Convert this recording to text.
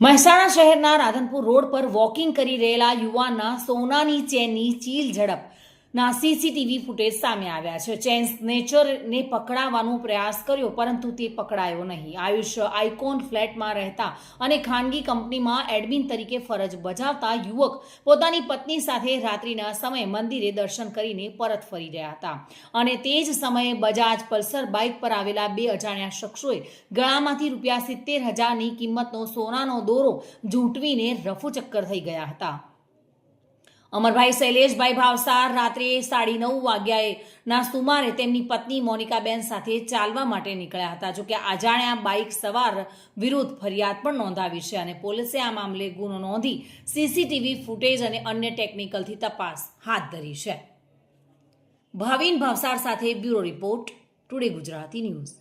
મહેસાણા શહેરના રાધનપુર રોડ પર વોકિંગ કરી રહેલા યુવાનના સોનાની ચેનની ચીલ ઝડપ ના સીસીટીવી ફૂટેજ સામે આવ્યા છે. ચેન સ્નેચરને પકડાવવાનો પ્રયાસ કર્યો, પરંતુ તે પકડાયો નહીં. આયુષ આઇકોન ફ્લેટમાં રહેતા અને ખાનગી કંપનીમાં એડમિન તરીકે ફરજ બજાવતા યુવક પોતાની પત્ની સાથે રાત્રિના સમયે મંદિરે દર્શન કરીને પરત ફરી રહ્યા હતા. અને તે જ સમયે બજાજ પલ્સર બાઇક પર આવેલા બે અજાણ્યા શખ્સોએ ગળામાંથી રૂપિયા સિત્તેર હજારની કિંમતનો સોનાનો દોરો ઝૂંટવીને રફુચક્કર થઈ ગયા હતા. અમરભાઈ શૈલેષભાઈ ભાવસાર રાત્રે સાડી નવ વાગ્યાએ ના સુમારે તેમની પત્ની મોનિકાબેન સાથે ચાલવા માટે નીકળ્યા હતા. જોકે અજાણ્યા બાઇક સવાર વિરુદ્ધ ફરિયાદ પણ નોંધાવી છે અને પોલીસે આ મામલે ગુનો નોંધી સીસીટીવી ફૂટેજ અને અન્ય ટેકનિકલથી તપાસ હાથ ધરી છે. ભાવિન ભાવસાર સાથે bureau report, today Gujarati news.